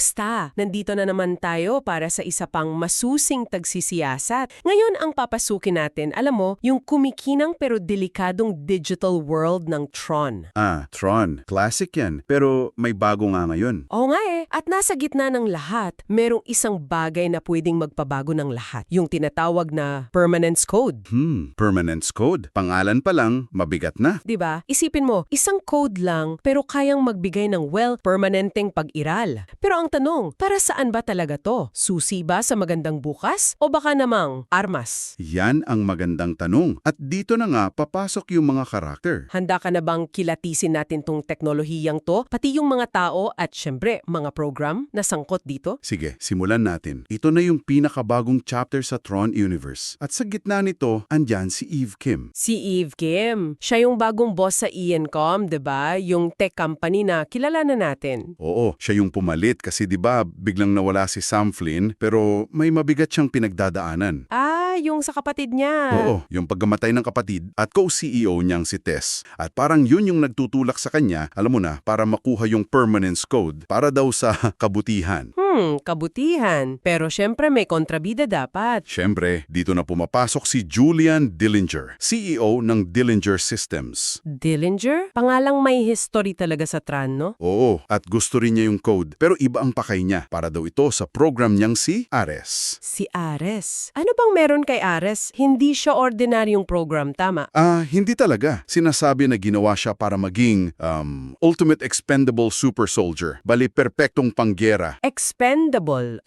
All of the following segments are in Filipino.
Kumusta? Nandito na naman tayo para sa isa pang masusing tagsisiyasat. Ngayon ang papasukin natin, alam mo, yung kumikinang pero delikadong digital world ng Tron. Ah, Tron. Classic yan. Pero may bago nga ngayon. Oo nga eh, at nasa gitna ng lahat, merong isang bagay na pwedeng magpabago ng lahat. Yung tinatawag na permanence code. Hmm, permanence code. Pangalan pa lang, mabigat na. 'Di ba? Isipin mo, isang code lang pero kayang magbigay ng well permanenteng pag-iral. Pero ang tanong, para saan ba talaga to? Susi ba sa magandang bukas o baka namang armas? Yan ang magandang tanong. At dito na nga papasok yung mga karakter. Handa ka na bang kilatisin natin tong teknolohiyang to, pati yung mga tao at syempre mga program na sangkot dito? Sige, simulan natin. Ito na yung pinakabagong chapter sa Tron Universe. At sa gitna nito, andyan si Eve Kim. Si Eve Kim, siya yung bagong boss sa Encom, ba? Yung tech company na kilala na natin. Oo, siya yung pumalit kasi 'di ba biglang nawala si Sam Flynn pero may mabigat siyang pinagdadaanan. Ah, yung sa kapatid niya. Oo, yung pagkamatay ng kapatid at co-CEO niyang si Tess. At parang yun yung nagtutulak sa kanya, alam mo na, para makuha yung permanence code para daw sa kabutihan. Hmm, kabutihan. Pero syempre may kontrabida dapat. Siyempre, dito na pumapasok si Julian Dillinger, CEO ng Dillinger Systems. Dillinger? Pangalang may history talaga sa Tran, no? Oo, at gusto rin niya yung code, pero iba ang pakay niya para daw ito sa program niyang si Ares. Si Ares. Ano bang meron kay Ares? Hindi siya ordinaryong program, tama? Ah, hindi talaga. Sinasabi na ginawa siya para maging um, ultimate expendable super soldier. Bali, perpektong panggera. Expendable.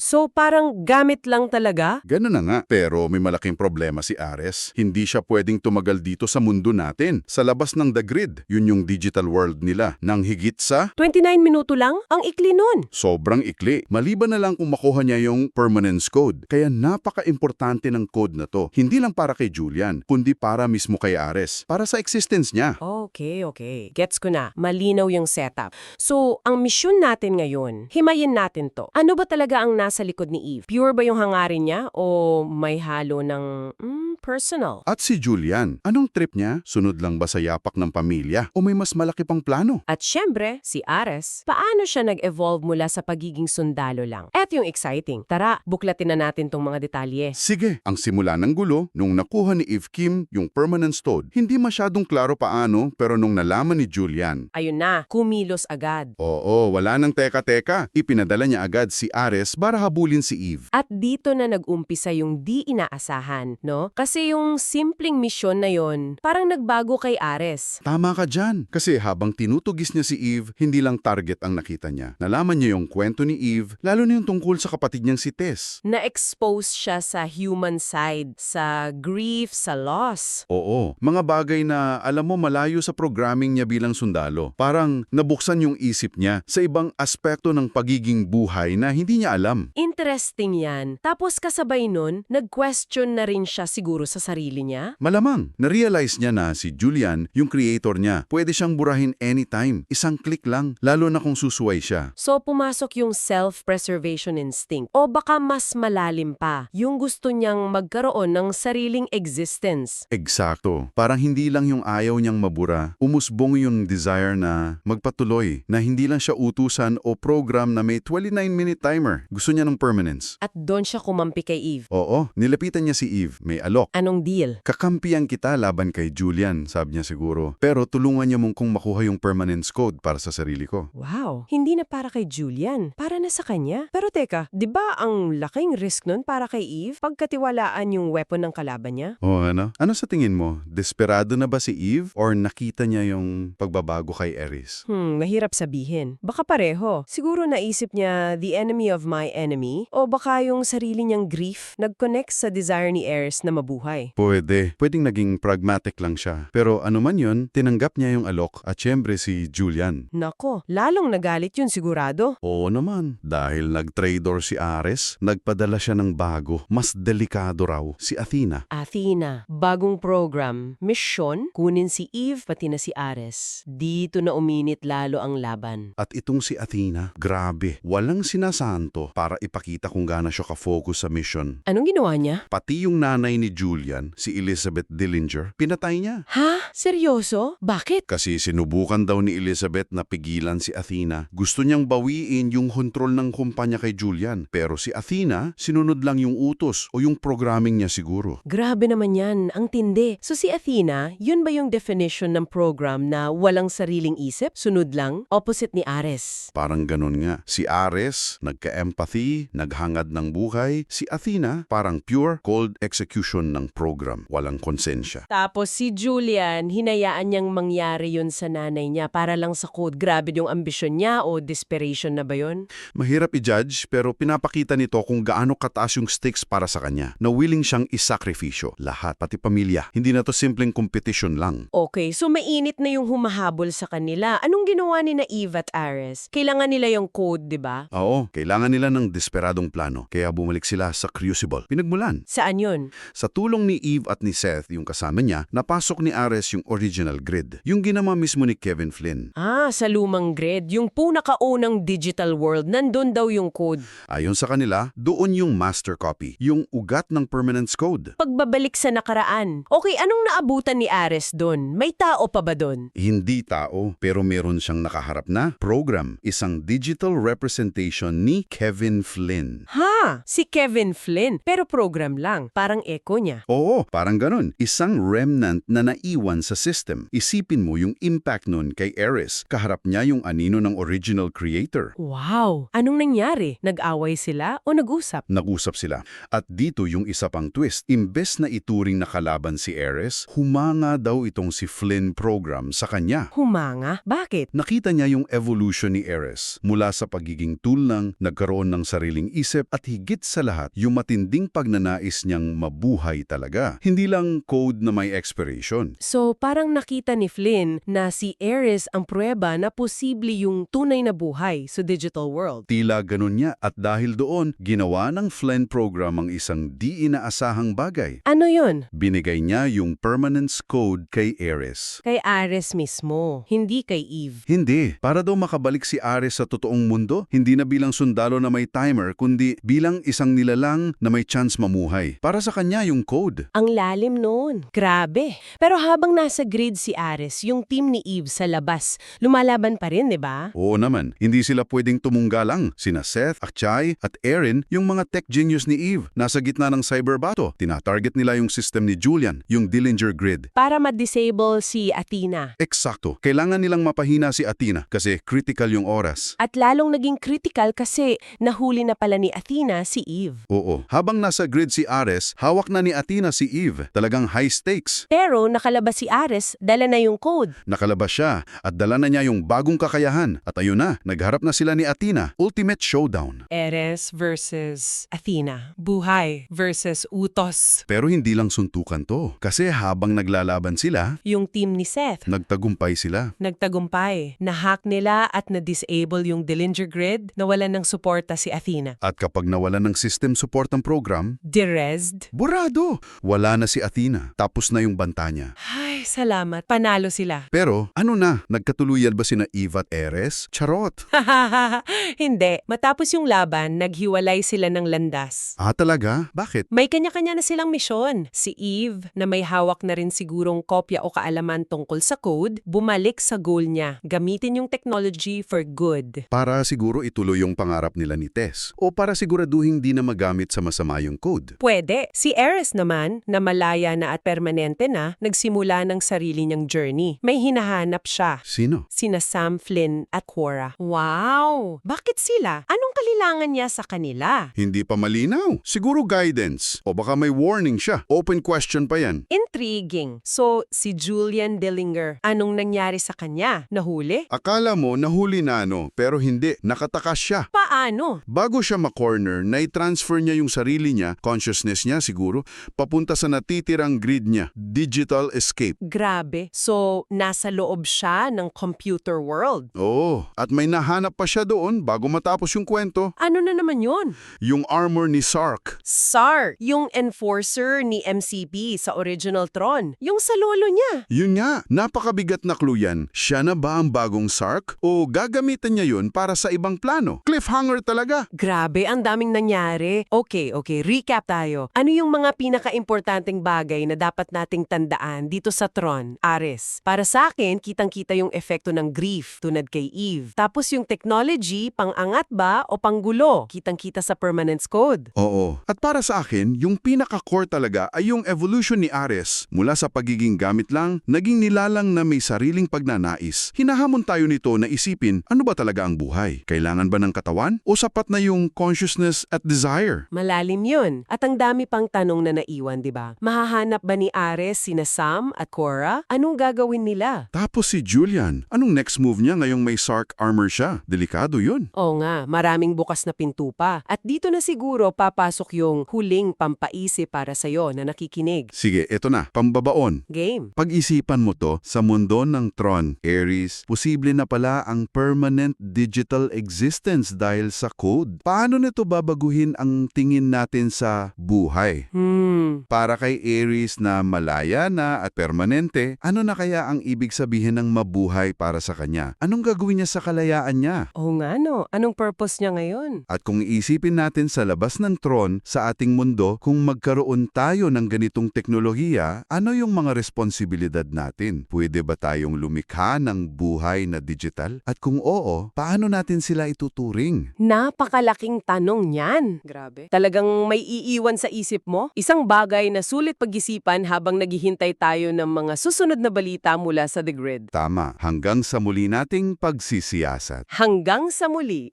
So parang gamit lang talaga? Ganun na nga. Pero may malaking problema si Ares. Hindi siya pwedeng tumagal dito sa mundo natin. Sa labas ng The Grid, yun yung digital world nila. Nang higit sa 29 minuto lang? Ang ikli nun. sobrang ikli. Maliban na lang kung makuha niya yung permanence code. Kaya napaka-importante ng code na to. Hindi lang para kay Julian, kundi para mismo kay Ares. Para sa existence niya. Okay, okay. Gets ko na. Malinaw yung setup. So, ang misyon natin ngayon, himayin natin to. Ano ba talaga ang nasa likod ni Eve? Pure ba yung hangarin niya o may halo ng mm, personal? At si Julian, anong trip niya? Sunod lang ba sa yapak ng pamilya? O may mas malaki pang plano? At syempre, si Ares, paano siya nag-evolve mula sa pagiging sundalo lang? Et yung exciting. Tara, buklatin na natin tong mga detalye. Sige, ang simula ng gulo, nung nakuha ni Eve Kim yung permanent code, hindi masyadong klaro paano pero nung nalaman ni Julian, Ayun na, kumilos agad. Oo, wala nang teka-teka. Ipinadala niya agad si Ares para habulin si Eve. At dito na nag-umpisa yung di inaasahan, no? Kasi yung simpleng misyon na yon, parang nagbago kay Ares. Tama ka dyan. Kasi habang tinutugis niya si Eve, hindi lang target ang nakita niya. Nalaman niya yung kwento ni Eve, lalo na yung tungkol sa kapatid niyang si Tess. Na-expose siya sa human side, sa grief, sa loss. Oo, mga bagay na alam mo malayo sa programming niya bilang sundalo. Parang nabuksan yung isip niya sa ibang aspekto ng pagiging buhay na hindi niya alam. Interesting yan. Tapos kasabay nun, nag-question na rin siya siguro sa sarili niya. Malamang, na-realize niya na si Julian, yung creator niya, pwede siyang burahin anytime. Isang click lang, lalo na kung susuway siya. So pumasok yung self-preservation instinct. O baka mas malalim pa, yung gusto niyang magkaroon ng sariling existence. Eksakto. Parang hindi lang yung ayaw niyang mabura, umusbong yung desire na magpatuloy, na hindi lang siya utusan o program na may 29-minute timer. Gusto niya ng permanence. At doon siya kumampi kay Eve. Oo, nilapitan niya si Eve, may alok. Anong deal? Kakampiyan kita laban kay Julian, sabi niya siguro. Pero tulungan niya mong kung makuha yung permanence code para sa sarili ko. Wow, hindi na para kay Julian, para na sa kanya. Pero teka, di ba ang laking risk nun para kay Eve pagkatiwalaan yung weapon ng kalaban niya? Oo, ano? Ano sa tingin mo? Desperado na ba si Eve or nakita niya yung pagbabago kay Eris? Hmm, mahirap sabihin. Baka pareho. Siguro naisip niya the enemy of my enemy o baka yung sarili niyang grief nag-connect sa desire ni Eris na mabuhay. Pwede. Pwedeng naging pragmatic lang siya. Pero ano man yun, tinanggap niya yung alok at syempre si Julian. Nako, lalong nagalit yun sigurado. Oo naman, dahil nag traitor si Ares, nagpadala siya ng bago, mas delikado raw, si Athena. Athena, bagong program, mission, kunin si Eve pati na si Ares. Dito na uminit lalo ang laban. At itong si Athena, grabe, walang sinasanto para ipakita kung gaano siya ka-focus sa mission. Anong ginawa niya? Pati yung nanay ni Julian, si Elizabeth Dillinger, pinatay niya. Ha? Seryoso? Bakit? Kasi sinubukan daw ni Elizabeth na pigilan si Athena. Gusto niyang bawiin yung kontrol ng kumpanya kay Julian. Pero si Athena, sinunod lang yung utos o yung programming niya siguro. Grabe naman yan, ang tindi. So si Athena, yun ba yung definition ng program na walang sariling isip? Sunod lang? Opposite ni Ares. Parang ganun nga. Si Ares, nagka-empathy, naghangad ng buhay. Si Athena, parang pure, cold execution ng program. Walang konsensya. Tapos si Julian, hinayaan niyang mangyari yun sa nanay niya para lang sa code. Grabe yung ambisyon niya o desperation na ba yun? Mahirap i-judge pero pinapakita nito kung gaano kataas yung stakes para sa kanya na willing siyang isakripisyo. Lahat, pati pamilya. Hindi na to simpleng competition lang. Okay, so mainit na yung humahabol sa kanila. Anong ginawa ni na Eve at Ares? Kailangan nila yung code, di ba? Oo, kailangan nila ng desperadong plano. Kaya bumalik sila sa Crucible. Pinagmulan. Saan yun? Sa tulong ni Eve at ni Seth, yung kasama niya, napasok ni Ares yung original grid. Yung ginawa mismo ni Kevin Flynn. Ah, sa lumang grid. Yung punakaunang digital world, nandun daw yung code. Ayon sa kanila, doon yung master copy, yung ugat ng permanence code. Pagbabalik sa nakaraan. Okay, anong naabutan ni Ares doon? May tao pa ba doon? Hindi tao, pero meron siyang nakaharap na program, isang digital representation ni Kevin Flynn. Ha? Si Kevin Flynn. Pero program lang. Parang echo niya. Oo, parang ganun. Isang remnant na naiwan sa system. Isipin mo yung impact nun kay Ares. Kaharap niya yung anino ng original creator. Wow! Anong nangyari? Nag-away sila o nag-usap? Nag-usap sila. At dito yung isa pang twist. Imbes na ituring na kalaban si Ares, humanga daw itong si Flynn program sa kanya. Humanga? Bakit? Nakita niya yung evolution ni Ares mula sa pagiging tool ng nagkaroon ng sariling isip at higit sa lahat yung matinding pagnanais niyang mabuhay talaga. Hindi lang code na may expiration. So, parang nakita ni Flynn na si Ares ang prueba na posible yung tunay na buhay sa digital world. Tila ganun niya at dahil doon, ginawa ng Flynn program ang isang di inaasahang bagay. Ano yun? Binigay niya yung permanence code kay Ares. Kay Ares mismo, hindi kay Eve. Hindi. Para daw makabalik si Ares sa totoong mundo, hindi na bilang sundalo na may timer, kundi bilang isang nilalang na may chance mamuhay. Para sa kanya yung code. Ang lalim noon. Grabe. Pero habang nasa grid si Ares, yung team ni Eve sa labas, lumalaban pa rin, di ba? Oo naman, hindi sila pwedeng tumungga lang. Sina Seth, Akchay at Erin, yung mga tech genius ni Eve, nasa gitna ng cyberbato. Tinatarget nila yung system ni Julian, yung Dillinger Grid. Para ma-disable si Athena. Eksakto, kailangan nilang mapahina si Athena kasi critical yung oras. At lalong naging critical kasi nahuli na pala ni Athena si Eve. Oo, habang nasa grid si Ares, hawak na ni Athena si Eve. Talagang high stakes. Pero nakalabas si Ares, dala na yung code. Nakalabas siya at dala na niya yung bagong kakayahan. At ayun na, nagharap na sila ni Athena. Ultimate showdown. Eres versus Athena. Buhay versus utos. Pero hindi lang suntukan to. Kasi habang naglalaban sila, Yung team ni Seth. nagtagumpay sila. Nagtagumpay. Na-hack nila at na-disable yung Dillinger Grid. Nawalan ng suporta si Athena. At kapag nawalan ng system support ang program, Derezed. burado! Wala na si Athena. Tapos na yung banta niya. Ay, salamat. Panalo sila. Pero ano na, nagkatuluyan ba sina Eve at Eres? Charot! Hindi. Matapos yung laban, naghiwalay sila ng landas. Ah talaga? Bakit? May kanya-kanya na silang misyon. Si Eve, na may hawak na rin sigurong kopya o kaalaman tungkol sa code, bumalik sa goal niya. Gamitin yung technology for good. Para siguro ituloy yung pangarap nila ni Tess. O para siguraduhin di na magamit sa masama yung code. Pwede. Si Eris naman, na malaya na at permanente na, nagsimula ng sarili niyang journey. May hinahanap siya. Sino? Sina Sam Flynn at Cora. Wow! Bakit sila? Anong kalilangan niya sa kanila? Hindi pa malinaw. Siguro guidance. O baka may warning siya. Open question pa yan. Intriguing. So, si Julian Dillinger, anong nangyari sa kanya? Nahuli? Akala mo nahuli na ano, pero hindi. Nakatakas siya. Paano? Bago siya makorner partner na i-transfer niya yung sarili niya, consciousness niya siguro, papunta sa natitirang grid niya, digital escape. Grabe. So, nasa loob siya ng computer world. Oo, at may nahanap pa siya doon bago matapos yung kwento, Ano na naman yun? yung armor ni Sark. SAR, yung enforcer ni MCP sa original Tron. Yung sa lolo niya. Yun nga, napakabigat na clue yan. Siya na ba ang bagong Sark? O gagamitan niya yun para sa ibang plano? Cliffhanger talaga. Grabe, ang daming nangyari. Okay, okay, recap tayo. Ano yung mga pinaka-importanting bagay na dapat nating tandaan dito sa Tron, Ares? Para sa akin, kitang-kita yung efekto ng grief, tunad kay Eve. Tapos yung technology, pang-angat ba o panggulo? Kitang-kita sa permanence code. Oo. At para sa akin, yung pinaka-core talaga ay yung evolution ni Ares. Mula sa pagiging gamit lang, naging nilalang na may sariling pagnanais. Hinahamon tayo nito na isipin, ano ba talaga ang buhay? Kailangan ba ng katawan? O sapat na yung consciousness at desire? Malalim yun. At ang dami pang tanong na naiwan, di ba? Mahahanap ba ni Ares sina Sam at Cora? Anong gagawin nila? Tapos si Julian, anong next move niya ngayong may Sark armor siya? Delikado yun. Oo nga, maraming bukas na pinto pa. At dito na siguro papasok yung huling pampaisip para sa'yo na nakikinig. Sige, eto na, pambabaon. Game. Pag-isipan mo to, sa mundo ng Tron, Ares, posible na pala ang permanent digital existence dahil sa code. Paano nito babaguhin ang tingin natin sa buhay? Hmm. Para kay Aries na malaya na at permanente, ano na kaya ang ibig sabihin ng mabuhay para sa kanya? Anong gagawin niya sa kalayaan niya? Oo nga no, anong purpose niya ngayon? At kung iisipin natin sa labas ng tron sa ating mundo, kung magkaroon tayo ng ganitong teknolohiya, ano yung mga responsibilidad natin? Pwede ba tayong lumikha ng buhay na digital? At kung oo, paano natin sila ituturing? Napakalaking tanong niyan. Grabe. Talagang may iiwan sa isip mo? Isang bagay na sulit pag-isipan habang naghihintay tayo ng mga susunod na balita mula sa The Grid. Tama, hanggang sa muli nating pagsisiyasat. Hanggang sa muli.